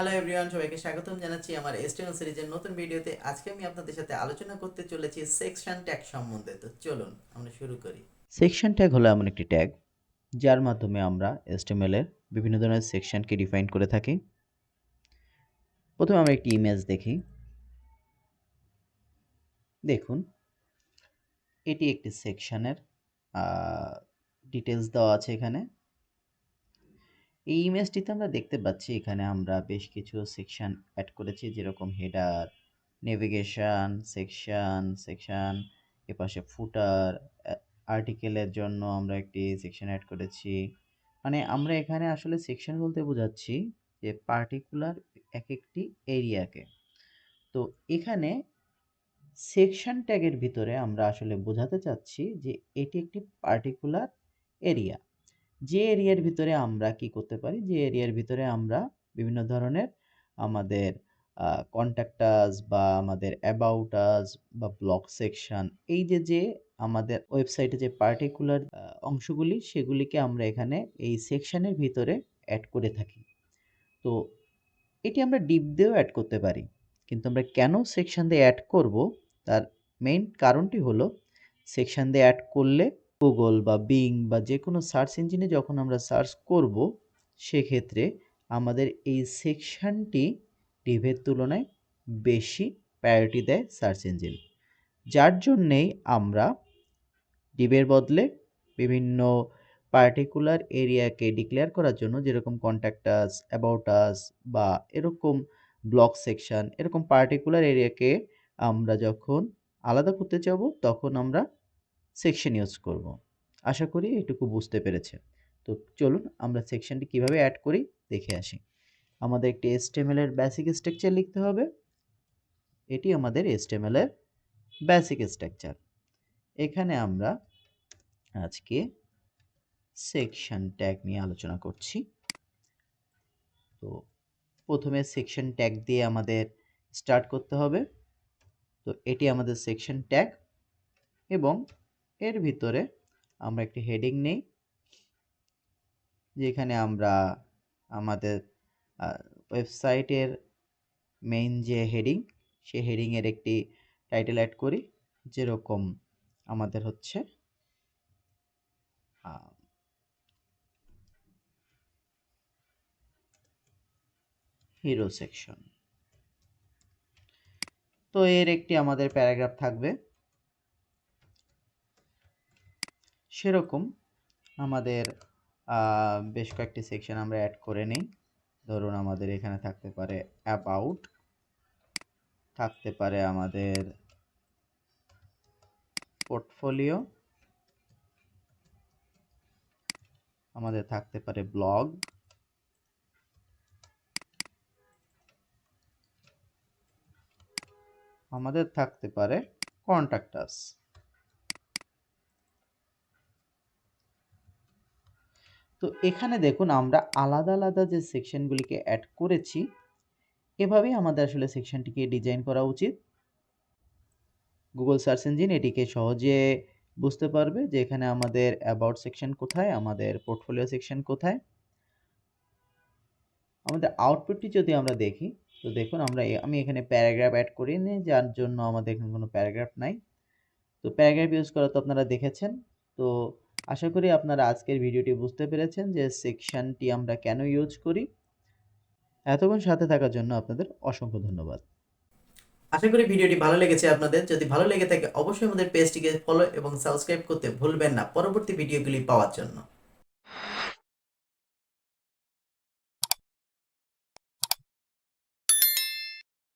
Hello everyone সবাইকে স্বাগতম জানাচ্ছি আমার এস্টেনো সিরিজের নতুন ভিডিওতে। আজকে আমি আপনাদের সাথে আলোচনা করতে চলেছি সেকশন ট্যাগ সম্বন্ধে। তো চলুন, আমরা শুরু করি। সেকশন ট্যাগ হলো এমন একটি ট্যাগ যার মাধ্যমে আমরা এর বিভিন্ন ধরনের সেকশনকে ডিফাইন করে থাকি। প্রথমে আমরা একটি ইমেজ দেখি। দেখুন, এটি একটি সেকশনের ডিটেলস দেওয়া আছে এখানে। এই ইমেজটিতে আমরা দেখতে পাচ্ছি এখানে আমরা বেশ কিছু সেকশন অ্যাড করেছি, যেরকম হেডার নেভিগেশন সেকশন সেকশন এপাশে ফুটার আর্টিকেলের জন্য আমরা একটি সেকশন অ্যাড করেছি। মানে আমরা এখানে আসলে সেকশন বলতে বোঝাচ্ছি যে পার্টিকুলার এক একটি এরিয়াকে। তো এখানে সেকশন ট্যাগের ভিতরে আমরা আসলে বোঝাতে চাচ্ছি যে এটি একটি পার্টিকুলার এরিয়া যে এরিয়ার ভিতরে আমরা কি করতে পারি? যে এরিয়ার ভিতরে আমরা বিভিন্ন ধরনের আমাদের কন্ট্যাক্টাস বা আমাদের অ্যাবাউটাস বা ব্লক সেকশন এই যে যে আমাদের ওয়েবসাইটে যে পার্টিকুলার অংশগুলি সেগুলিকে আমরা এখানে এই সেকশনের ভিতরে অ্যাড করে থাকি। তো এটি আমরা ডিপ দিয়েও অ্যাড করতে পারি। কিন্তু আমরা কেন সেকশন দিয়ে অ্যাড করব? তার মেইন কারণটি হলো সেকশন দিয়ে অ্যাড করলে গুগল বা বিং বা যে কোনো সার্চ ইঞ্জিনে যখন আমরা সার্চ করব, সেক্ষেত্রে আমাদের এই সেকশনটি ডিভের তুলনায় বেশি প্রায়োরিটি দেয় সার্চ ইঞ্জিন যার জন্যেই আমরা ডিবের বদলে বিভিন্ন পার্টিকুলার এরিয়াকে ডিক্লেয়ার করার জন্য যেরকম কন্ট্যাক্টাস অ্যাবাউটাস বা এরকম ব্লক সেকশন এরকম পার্টিকুলার এরিয়াকে আমরা যখন আলাদা করতে যাব তখন আমরা সেকশন ইউজ করব। আশা করি এটুকু বুঝতে পেরেছে। তো চলুন আমরা সেকশনটি কীভাবে অ্যাড করি দেখে আসি। আমাদের একটি এসটিএমএল এর বেসিক স্ট্রাকচার লিখতে হবে। এটি আমাদের এসটিএমএল এর বেসিক স্ট্রাকচার এখানে আমরা আজকে সেকশন ট্যাগ নিয়ে আলোচনা করছি। তো প্রথমে সেকশন ট্যাগ দিয়ে আমাদের স্টার্ট করতে হবে। তো এটি আমাদের সেকশন ট্যাগ এবং এর ভিতরে আমরা একটি হেডিং নেই, যেখানে আমরা আমাদের ওয়েবসাইটের মেইন যে হেডিং সেই হেডিংয়ের একটি টাইটেল অ্যাড করি, যেরকম আমাদের হচ্ছে হিরো সেকশন তো এর একটি আমাদের প্যারাগ্রাফ থাকবে। সেরকম আমাদের বেশ কয়েকটি সেকশন আমরা অ্যাড করে নিই। ধরুন আমাদের এখানে থাকতে পারে অ্যাবাউট থাকতে পারে আমাদের পোর্টফোলিও আমাদের থাকতে পারে ব্লগ আমাদের থাকতে পারে কন্ট্যাক্টাস তো এখানে দেখুন আমরা আলাদা আলাদা যে সেকশনগুলিকে অ্যাড করেছি, এভাবেই আমাদের আসলে সেকশনটিকে ডিজাইন করা উচিত। গুগল সার্চ ইঞ্জিন এটিকে সহজে বুঝতে পারবে যে এখানে আমাদের অ্যাবাউট সেকশন কোথায়, আমাদের পোর্টফোলিও সেকশন কোথায়। আমাদের আউটপুটটি যদি আমরা দেখি, তো দেখুন আমরা আমি এখানে প্যারাগ্রাফ অ্যাড করিনি, যার জন্য আমাদের এখানে কোনো প্যারাগ্রাফ নাই। তো প্যারাগ্রাফ ইউজ করা তো আপনারা দেখেছেন। তো আশা করি আপনারা আজকের ভিডিওটি বুঝতে পেরেছেন যে সেকশনটি আমরা কেন ইউজ করি। এতক্ষণ সাথে থাকার জন্য আপনাদের অসংখ্য ধন্যবাদ। আশা করি ভিডিওটি ভালো লেগেছে আপনাদের। যদি ভালো লেগে থাকে, অবশ্যই আমাদের পেজটিকে ফলো এবং সাবস্ক্রাইব করতে ভুলবেন না। পরবর্তী ভিডিওগুলি পাওয়ার জন্য।